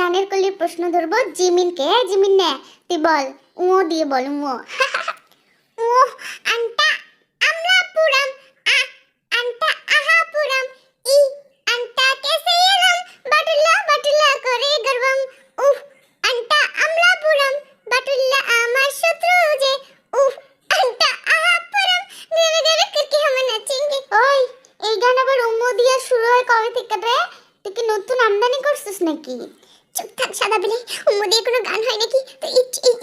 ডানের কলির প্রশ্ন ধরবো জিমিনকে জিমিন নে, তুই বল। ও দিয়ে বল ও ও আন্তা আমরা পুরাম আ আন্তা আহা পুরাম ই আন্তা কেসে এরম, বাটুল্লা বাটুল্লা করে গর্বম। উফ আন্তা আমরা পুরাম বাটুল্লা আমার শত্রু যে। উফ আন্তা আহা পুরাম ধীরে ধীরে করকে আমরা নাচেঙ্গে ওই, এই গান আবার উম্মু দিয়ে শুরু হয় কবে থেকে রে? তুই কি নতুন আমদানি করছিস নাকি? চুপ সাদা বিলে কোনো গান হয় নাকি? তো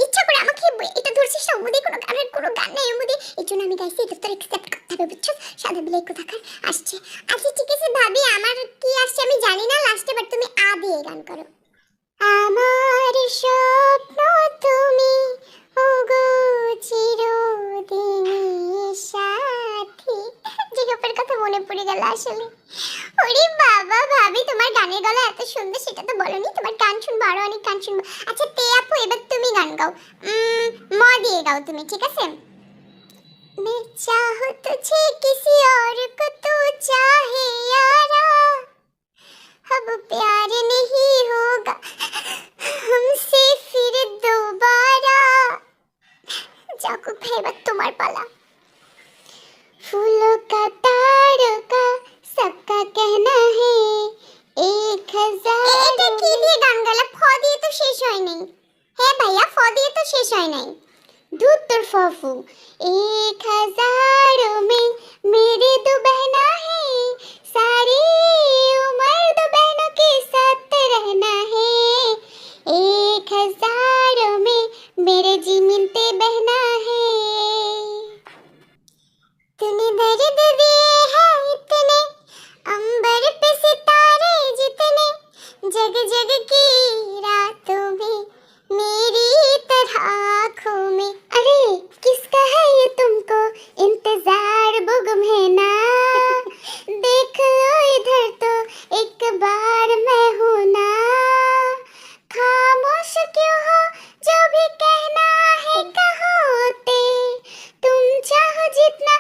ইচ্ছা করে আমাকে এটা ধরছিস না? কোনো গানের কোনো গান নাই উম্মু দিয়ে এই জন্য আমি গাইছি, এটা তোর অ্যাকসেপ্ট করতে হবে, বুঝছ? সাদা বিলে একটু থাকার আসছে। আচ্ছা ঠিক আছে ভাবি, আমার কি আসছে আমি জানি না লাস্টে বাট তুমি আ দিয়ে গান করো। গেল আসলে ওরে বাবা ভাবি তোমার গানের গলা এত সুন্দর সেটা তো বলনি তোমার গান শুনবো আরো অনেক গান শুনবো আচ্ছা তে আপু এবার তুমি গান গাও উম, ম দিয়ে গাও তুমি ঠিক আছে मैं चाहूँ तुझे किसी और নাই হ্যাঁ ভাইয়া ফ দিয়ে তো শেষ হয় নাই दूध तर फफू एक हजारों में मेरी दो बहना है सारी उम्र दो बहनों के साथ रहना है एक हजारों में मेरे जी मिलते बहना है तूने दर्द दिए हैं इतने अंबर पे सितारे जितने जग जग की रातों में मेरी तरह आँखों में अरे किसका है ये तुमको इंतजार बुगम है ना देख लो इधर तो एक बार मैं हूँ ना खामोश क्यों हो जो भी कहना है कहो ते तुम चाहो जितना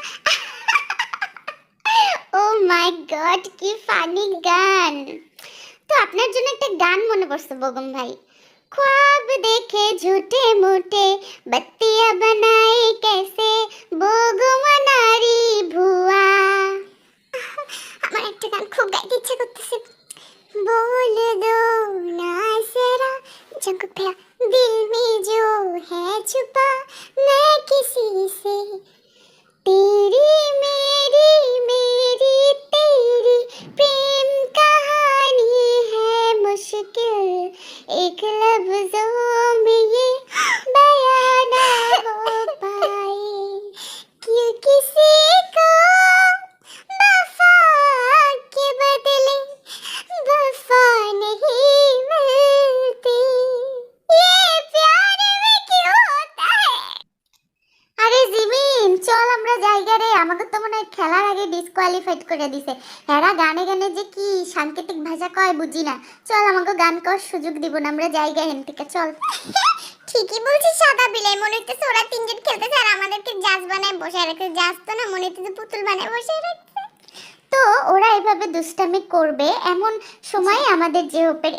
ও মাই গড কি ফানি গান তো আপনার জন্য একটা গান মনে পড়ছে বগম ভাই ख्वाब देखे झूठे मूठे बत्तियां बनाए कैसे बोगो मनारी भुआ আমার একটা গান খুব গাইতে ইচ্ছা করতেছে बोल दो ना जरा जग भैया दिल में তো মনে হয় খেলার আগে ডিসকোয়ালিফাইড করে দিছে। এরা গানে গানে যে কি সাংকেতিক ভাষা কয় বুঝি না। চল আমাকে গান করার সুযোগ দিব না, আমরা জায়গা হেন থেকে, চল। ঠিকই বলছিস, সাদা বিলাই। মনে হচ্ছে ওরা তিনজন খেলতেছে আর আমাদেরকে জাজ বানায় বসে রাখছে। জাজ তো না, মনে হচ্ছে পুতুল বানায় বসে রাখছে। তো ওরা এভাবে দুষ্টামি করবে, এমন সময় আমাদের যে হোপের